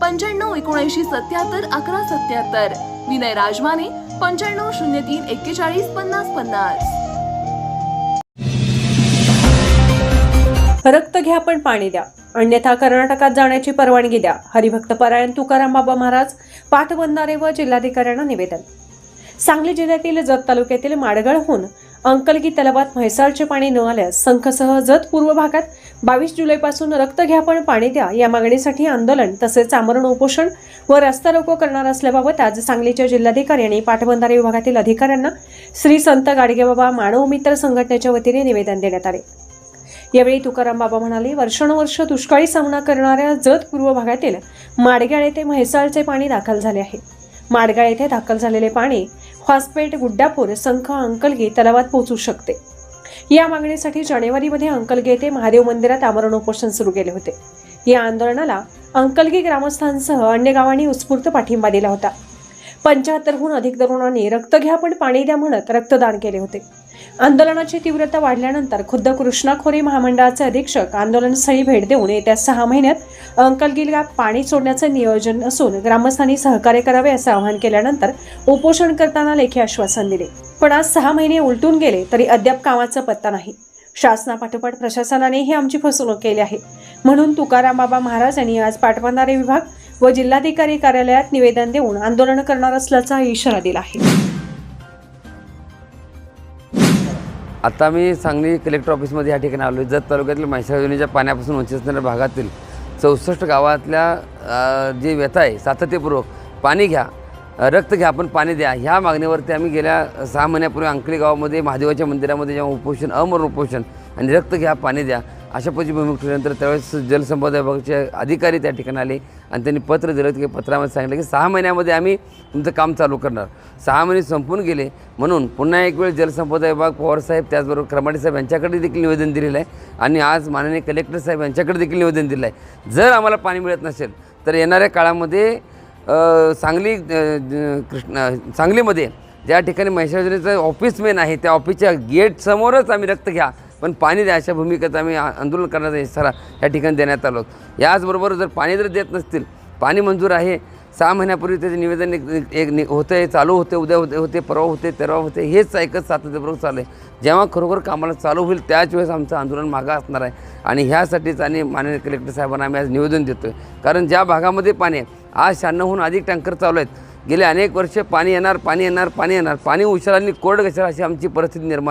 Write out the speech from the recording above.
पंच्याण्णव एकोणऐंशी सत्याहत्तर अकरा सत्याहत्तर. विनय राजमाने पंच्याण्णव शून्य तीन एक्केचाळीस पन्नास पन्नास. रक्त घ्या पण पाणी द्या. अन्यथा कर्नाटकात जाण्याची परवानगी द्या. हरिभक्त परायण तुकाराम बाबा महाराज पाठबंधारे व जिल्हाधिकाऱ्यांना निवेदन. सांगली जिल्ह्यातील जत तालुक्यातील माडगळहून अंकलगी तलावात म्हैसाळचे पाणी न आल्यास संखसह जत पूर्व भागात बावीस जुलैपासून रक्त घ्या पण पाणी द्या या मागणीसाठी आंदोलन तसेच आमरण उपोषण व रस्ता रोको करणार असल्याबाबत आज सांगलीच्या जिल्हाधिकारी आणि पाटबंधारे विभागातील अधिकाऱ्यांना श्री संत गाडगेबाबा मानव मित्र संघटनेच्या वतीने निवेदन देण्यात आले. यावेळी तुकाराम बाबा म्हणाले वर्षानुवर्ष दुष्काळी सामना करणाऱ्या जत पूर्व भागातील माडगाळ येथे म्हैसाळचे पाणी दाखल झाले आहे. माडगाळ येथे दाखल झालेले पाणी हॉस्पेट गुड्डापूर संख अंकलगी तलावात पोहोचू शकते. या मागणीसाठी जानेवारीमध्ये अंकलगी येथे महादेव मंदिरात आमरण उपोषण सुरू केले होते. या आंदोलनाला अंकलगी ग्रामस्थांसह अन्य गावांनी उत्स्फूर्त पाठिंबा दिला होता. पंच्याहत्तरहून अधिक तरुणांनी रक्त घ्या पण पाणी द्या म्हणत रक्तदान केले होते. आंदोलनाची तीव्रता वाढल्यानंतर खुद्द कृष्णाखोरी महामंडळाचे अधीक्षक आंदोलनस्थळी भेट देऊन येत्या सहा महिन्यात अंकलगिला पाणी सोडण्याचं नियोजन असून ग्रामस्थांनी सहकार्य करावे असं आवाहन केल्यानंतर उपोषण करताना लेखी आश्वासन दिले. पण आज सहा महिने उलटून गेले तरी अद्याप कामाचा पत्ता नाही. शासनापाठोपाठ प्रशासनानेही आमची फसवणूक केली आहे. म्हणून तुकाराम बाबा महाराज यांनी आज पाठवणारे विभाग व जिल्हाधिकारी कार्यालयात निवेदन देऊन आंदोलन करणार असल्याचा इशारा दिला आहे. आता मी सांगली कलेक्टर ऑफिसमध्ये या ठिकाणी आलो जत तालुक्यातील म्हैसाळ योजनेच्या पाण्यापासून वंचित असणाऱ्या भागातील चौसष्ट गावातल्या जे व्यथा आहे सातत्यपूर्वक पाणी घ्या रक्त घ्या आपण पाणी द्या. ह्या मागणीवरती आम्ही गेल्या सहा महिन्यापूर्वी अंकली गावामध्ये महादेवाच्या मंदिरामध्ये जेव्हा उपोषण अमर उपोषण आणि रक्त घ्या पाणी द्या अशा पद्धती भूमिका ठेवल्यानंतर त्यावेळेस जलसंपदा विभागाचे अधिकारी त्या ठिकाणी आले आणि त्यांनी पत्र दिलं की पत्रामध्ये सांगितलं की सहा महिन्यामध्ये आम्ही तुमचं काम चालू करणार. सहा महिने संपून गेले. म्हणून पुन्हा एक वेळ जलसंपदा विभाग पवारसाहेब त्याचबरोबर क्रमाडे साहेब यांच्याकडे देखील निवेदन दिलेलं आहे. आणि आज माननीय कलेक्टर साहेब यांच्याकडे देखील निवेदन दिलं आहे. जर आम्हाला पाणी मिळत नसेल तर येणाऱ्या काळामध्ये सांगली कृष्ण कृष्णा सांगलीमध्ये ज्या ठिकाणी म्हैसाळ ऑफिस मेन आहे त्या ऑफिसच्या गेटसमोरच आम्ही रक्त घ्या. पण पाणी द्या अशा भूमिकेत आम्ही आंदोलन करण्याचा इशारा या ठिकाणी देण्यात आलो याचबरोबर जर पाणी जर देत नसतील पाणी मंजूर आहे सहा महिन्यापूर्वी त्याचे निवेदन एक एक नि- होतं आहे चालू होते उद्या होते होते परवा होते तेरवा होते हेच ऐकत सातत्यपूर्वक चालू आहे जेव्हा खरोखर कामाला चालू होईल त्याच वेळेस आमचं आंदोलन मागा असणार आहे. आणि ह्यासाठीच आणि माननीय कलेक्टर साहेबांना आम्ही आज निवेदन देतो आहे कारण ज्या भागामध्ये पाणी आहे आज शहाण्णवहून अधिक टँकर चालू आहेत. गेले अनेक वर्ष पाणी येणार पाणी येणार पाणी येणार. पाणी उशिरांनी कोरड गशार अशी आमची परिस्थिती निर्माण